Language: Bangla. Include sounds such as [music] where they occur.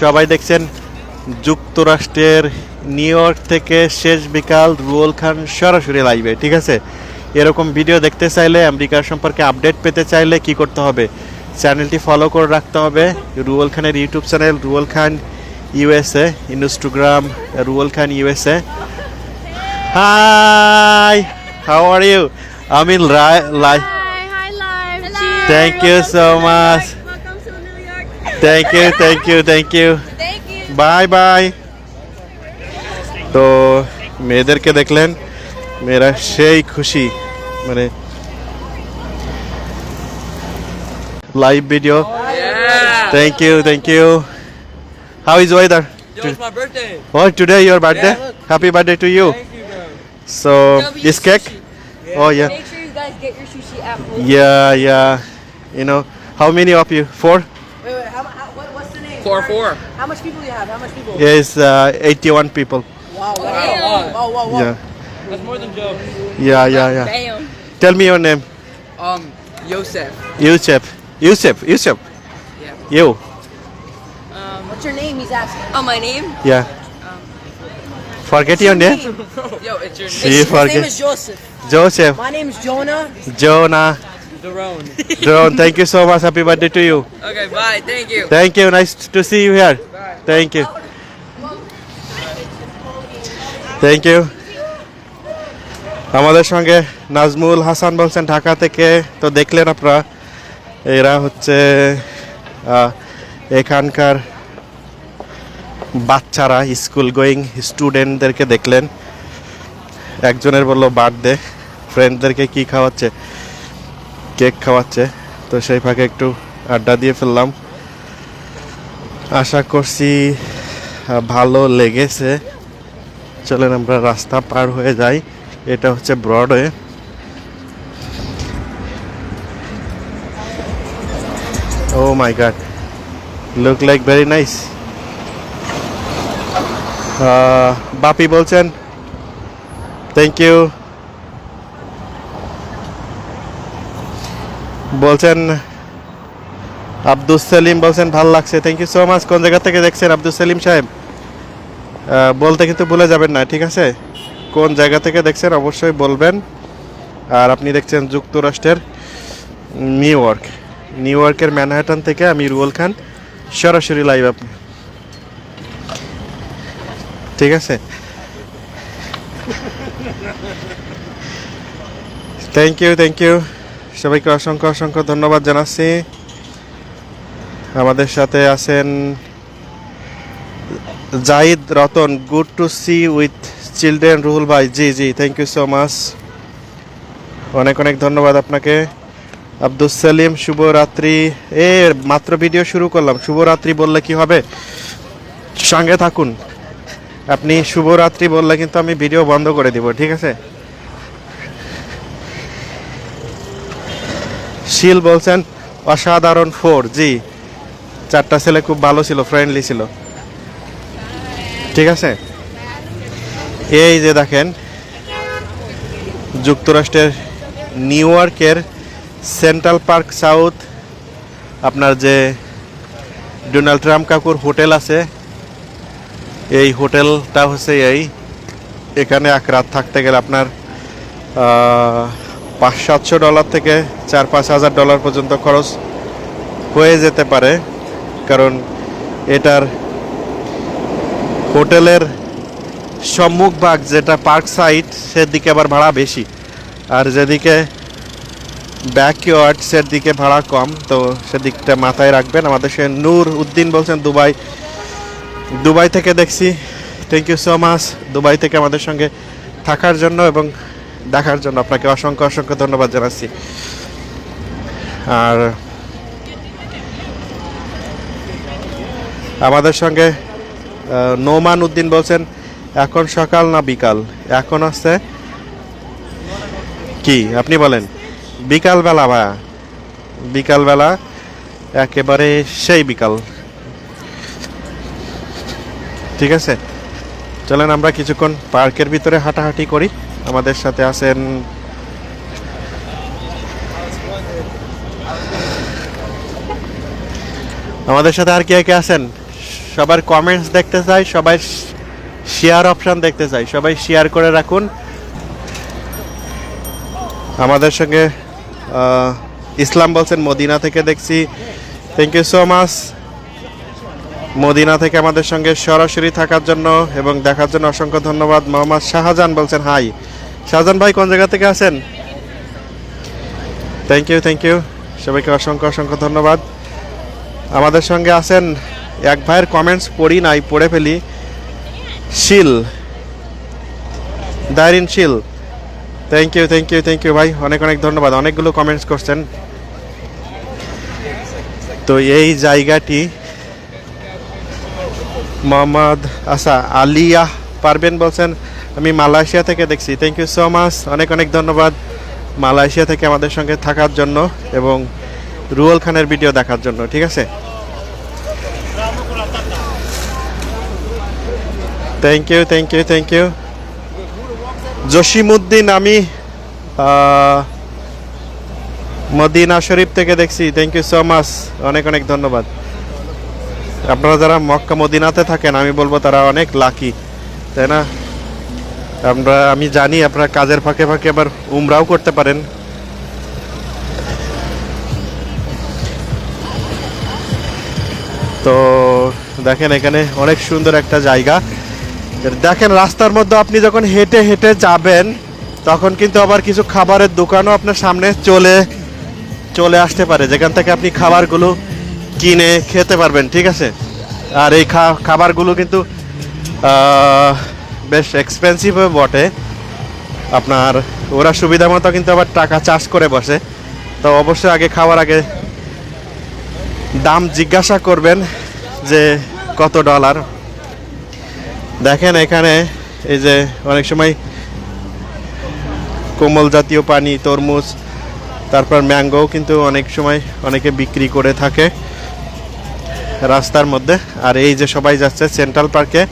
সবাই দেখছেন যুক্তরাষ্ট্রের নিউ ইয়র্ক থেকে শেষ বিকাল রুয়েল খান সরাসরি লাইভে ঠিক আছে? এরকম ভিডিও দেখতে চাইলে আমেরিকার সম্পর্কে আপডেট পেতে চাইলে কি করতে হবে? চ্যানেলটি ফলো করে রাখতে হবে। রুয়েল খানের YouTube channel Ruel Khan USA Instagram Ruel Khan USA. Hi how are you আমি লাই Hi, hi, live. Hello. Thank you thank you thank you Thank you. Bye bye তো মেয়েদেরকে দেখলেন মেয়েরা সেই খুশি মানে live video Yeah. Thank you thank you how is weather Yo, it's my birthday. Oh, today your birthday? Yeah, look. Happy birthday to you. Thank you, bro. So, this cake? Oh, yeah. Make sure you guys get your sushi at home. Yeah, yeah. You know, how many of you? Four? What's? Four, four. How much people you have? How much people? Yes, uh, 81 people. Wow, wow, Wow. wow, wow, wow. Yeah, That's more than Joe. yeah, yeah, yeah. Bam. Tell me your name. Um, Yosef. Yusuf. Yusuf. Yusuf. Yeah. You. Um, What's your name? He's asking. Oh, my name? Yeah. Forget your name. [laughs] Yo, it's your She His, his name is Joseph. Joseph. My name is Jonah. Jonah. Daron. Drone. Thank you so much. Happy birthday to you. okay, bye. Thank you. Thank you. Nice to see you here. Bye. Thank you. Thank you. আমাদের সঙ্গে নাজমুল হাসান বলছেন ঢাকা থেকে তো দেখলেন আপনারা এরা হচ্ছে এখানকার বাচ্চারা স্কুল গোয়িং স্টুডেন্টদেরকে দেখলেন একজনের বলল বার্থডে ফ্রেন্ডদেরকে কি খাওয়াচ্ছে কেক খাওয়াচ্ছে। তো সেই ফাঁকে একটু আড্ডা দিয়ে ফেললাম। আশা করছি ভালো লেগেছে। চলেন আমরা রাস্তা পার হয়ে যাই। এটা হচ্ছে Broadway oh my god look like very nice Bapi বলছেন থ্যাংক ইউ বলছেন আব্দুল সেলিম বলছেন, ভালো লাগছে। থ্যাংক ইউ সো মাচ কোন জায়গা থেকে দেখছেন আব্দুল সেলিম সাহেব? বলতে কিন্তু ভুলে যাবেন না, ঠিক আছে? কোন জায়গা থেকে দেখছেন অবশ্যই বলবেন। আর আপনি দেখছেন যুক্তরাষ্ট্রের নিউ ইয়র্ক। নিউ ইয়র্কের ম্যানহাটন থেকে আমি রুয়েল খান, সরাসরি লাইভ আপনি। ঠিক আছে? থ্যাংক ইউ থ্যাংক ইউ সবাইকে অসংখ্য অসংখ্য ধন্যবাদ জানাচ্ছি। আমাদের সাথে আছেন Zahid Ratan good to see with children Ruhul ভাই। জি জি থ্যাংক ইউ সো মাচ অনেক অনেক ধন্যবাদ আপনাকে। আব্দুল সালিম, শুভরাত্রি। এ, মাত্র ভিডিও শুরু করলাম। শুভরাত্রি বললে কি হবে? সঙ্গে থাকুন। আপনি শুভরাত্রি বললে কিন্তু আমি ভিডিও বন্ধ করে দিব, ঠিক আছে? শিল বলছেন, অসাধারণ ফোর, জি। চারটা ছেলে খুব ভালো ছিল ফ্রেন্ডলি ছিল। ঠিক আছে? এই যে দেখেন, যুক্তরাষ্ট্রের নিউ ইয়র্কের সেন্ট্রাল পার্ক সাউথ, আপনার যে ডোনাল্ড ট্রাম্প কাকুর হোটেল আছে, এই হোটেলটা হচ্ছে এই। এখানে এক রাত থাকতে গেলে আপনার পাঁচ সাতশো ডলার থেকে চার পাঁচ হাজার ডলার পর্যন্ত খরচ হয়ে যেতে পারে, কারণ এটার হোটেলের সম্মুখ ভাগ যেটা পার্ক সাইড সেদিকে আবার ভাড়া বেশি। আর যেদিকে ব্যাকইয়ার্ড সেদিকে ভাড়া কম। তো সেদিকটা মাথায় রাখবেন। আমাদের সে নূর উদ্দিন বলছেন, দুবাই দুবাই থেকে দেখছি। Thank you so much Dubai থেকে আমাদের সঙ্গে থাকার জন্য এবং দেখার জন্য আপনাকে অসংখ্য অসংখ্য ধন্যবাদ জানাচ্ছি। আর আমাদের সঙ্গে নোমান উদ্দিন বলছেন, এখন সকাল না বিকাল? এখন হচ্ছে কি? আপনি বলেন। বিকালবেলা ভাইয়া বিকালবেলা একেবারে সেই বিকাল। ঠিক আছে? চলেন আমরা কিছুক্ষণ পার্কের ভিতরে হাঁটাহাঁটি করি। আমাদের সাথে আছেন আমাদের সাথে আর কে কে আছেন? সবার কমেন্টস দেখতে চাই, সবাই শেয়ার অপশন দেখতে চাই, সবাই শেয়ার করে রাখুন। আমাদের সঙ্গে ইসলাম বলছেন, মদিনা থেকে দেখছি। Thank you so much Medina থেকে আমাদের সঙ্গে সরাসরি থাকার জন্য এবং দেখার জন্য অসংখ্য ধন্যবাদ। মোহাম্মদ শাহজাহান বলছেন হাই শাহজাহান ভাই, কোন জায়গা থেকে আছেন? থ্যাংক ইউ থ্যাংক ইউ সবাইকে অসংখ্য অসংখ্য ধন্যবাদ। আমাদের সঙ্গে আছেন এক ভাইয়ের কমেন্টস পড়ি নাই, পড়ে ফেলি। শিল। দারিন শিল। Thank you thank you thank you ভাই, অনেক অনেক ধন্যবাদ। অনেকগুলো কমেন্টস করছেন। তো এই জায়গাটি মোহাম্মদ আচ্ছা আলিয়া পারবেন বলছেন। আমি মালয়েশিয়া থেকে দেখছি। থ্যাংক ইউ সো মাচ অনেক অনেক ধন্যবাদ মালয়েশিয়া থেকে আমাদের সঙ্গে থাকার জন্য এবং রুয়েল খানের ভিডিও দেখার জন্য, ঠিক আছে? Thank you thank you thank you Jasimuddin আমি মদিনা শরীফ থেকে দেখছি। থ্যাংক ইউ সো মাচ অনেক অনেক ধন্যবাদ। আপনারা যারা মক্কা মদিনাতে থাকেন, আমি বলব তারা অনেক লাকি তাই না? আমরা, আমি জানি আপনারা কাজের ফাঁকে ফাঁকে আবার উমরাও করতে পারেন। তো দেখেন এখানে অনেক সুন্দর একটা জায়গা। দেখেন, রাস্তার মধ্যে আপনি যখন হেঁটে হেঁটে যাবেন, তখন কিন্তু আবার কিছু খাবারের দোকানও আপনার সামনে চলে চলে আসতে পারে। যেখান থেকে আপনি খাবারগুলো কিনে খেতে পারবেন, ঠিক আছে? আর এই খাবারগুলো কিন্তু বেশ এক্সপেন্সিভও বটে। আপনার, ওরা সুবিধা মতো কিন্তু আবার টাকা চার্জ করে বসে। তো অবশ্যই আগে খাওয়ার আগে দাম জিজ্ঞাসা করবেন যে কত ডলার দেখেন এখানে এই যে অনেক সময় কোমল জাতীয় পানি, তরমুজ, তারপর ম্যাঙ্গোও কিন্তু অনেক সময় অনেকে বিক্রি করে থাকে রাস্তার মধ্যে। আর এই যে সবাই যাচ্ছে সেন্ট্রাল পার্কে